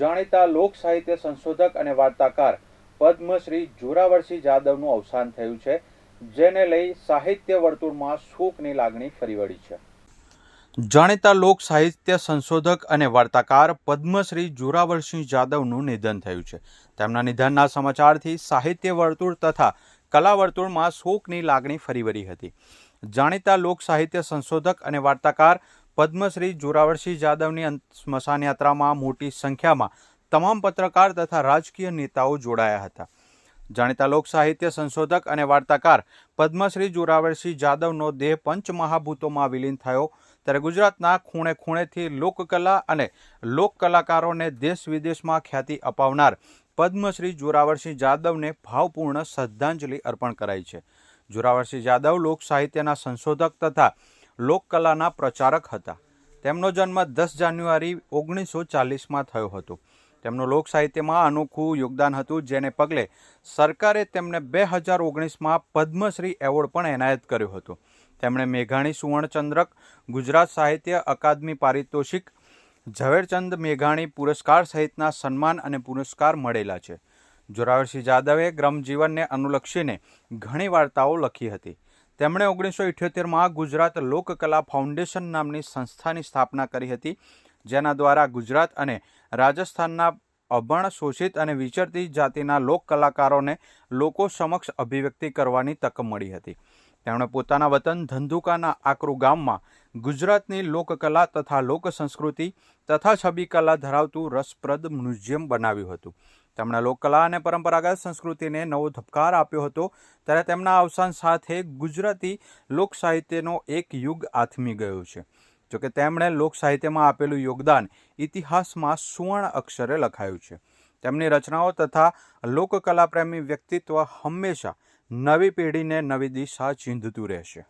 જાણીતા લોક સાહિત્ય સંશોધક અને વાર્તાકાર પદ્મશ્રી જોરાવરસિંહ જાદવનું અવસાન થયું છે, જેને લઈ સાહિત્ય વર્તુળમાં શોકની લાગણી ફરી વળી છે. જાણીતા લોક સાહિત્ય સંશોધક અને વાર્તાકાર પદ્મશ્રી જોરાવરસિંહ જાદવનું નિધન થયું છે. તેમના નિધનના સમાચારથી સાહિત્ય વર્તુળ તથા કલા વર્તુળમાં શોકની લાગણી ફરી વળી હતી. જાણીતા લોક સાહિત્ય સંશોધક અને વાર્તાકાર પદ્મશ્રી જોરાવરસિંહ જાદવની અંત- સ્મશાન યાત્રામાં મોટી સંખ્યામાં તમામ પત્રકાર તથા રાજકીય નેતાઓ જોડાયા હતા. જાણીતા લોક સાહિત્ય સંશોધક અને વાર્તાકાર પદ્મશ્રી જોરાવરસિંહ જાદવનો દેહ પંચમહાભૂતોમાં વિલીન થયો. ત્યારે ગુજરાતના ખૂણે ખૂણેથી લોકકલા અને લોક કલાકારોને દેશ વિદેશમાં ખ્યાતિ અપાવનાર પદ્મશ્રી જોરાવરસિંહ જાદવને ભાવપૂર્ણ શ્રદ્ધાંજલિ અર્પણ કરાઈ છે. જોરાવરસિંહ જાદવ લોક સાહિત્યના સંશોધક તથા લોકકલાના પ્રચારક હતા. તેમનો જન્મ દસ જાન્યુઆરી ઓગણીસો ચાલીસમાં થયો હતો. તેમનું લોક સાહિત્યમાં અનોખું યોગદાન હતું, જેને પગલે સરકારે તેમને બે હજાર ઓગણીસમાં પદ્મશ્રી એવોર્ડ પણ એનાયત કર્યો હતો. તેમણે મેઘાણી સુવર્ણચંદ્રક, ગુજરાત સાહિત્ય અકાદમી પારિતોષિક, ઝવેરચંદ મેઘાણી પુરસ્કાર સહિતના સન્માન અને પુરસ્કાર મળેલા છે. જોરાવરસિંહ જાદવે ગ્રામજીવનને અનુલક્ષીને ઘણી વાર્તાઓ લખી હતી. તેમણે ઓગણીસો ઇઠ્યોતેરમાં ગુજરાત લોકકલા ફાઉન્ડેશન નામની સંસ્થાની સ્થાપના કરી હતી, જેના દ્વારા ગુજરાત અને રાજસ્થાનના અભણ શોષિત અને વિચરતી જાતિના લોક કલાકારોને લોકો સમક્ષ અભિવ્યક્તિ કરવાની તક મળી હતી. તેમણે પોતાના વતન ધંધુકાના આકરુ ગામમાં ગુજરાતની લોકકલા તથા લોક સંસ્કૃતિ તથા છબીકલા ધરાવતું રસપ્રદ મ્યુઝિયમ બનાવ્યું હતું. તેમણે લોકકલા અને પરંપરાગત સંસ્કૃતિને નવો ધબકાર આપ્યો હતો ત્યારે તેમના અવસાન સાથે ગુજરાતી લોક સાહિત્યનો એક યુગ આથમી ગયો છે. જોકે તેમણે લોક સાહિત્યમાં આપેલું યોગદાન ઇતિહાસમાં સુવર્ણ અક્ષરે લખાયું છે. તેમની રચનાઓ તથા લોકકલા પ્રેમી વ્યક્તિત્વ હંમેશા નવી પેઢીને નવી દિશા ચીંધતું રહેશે.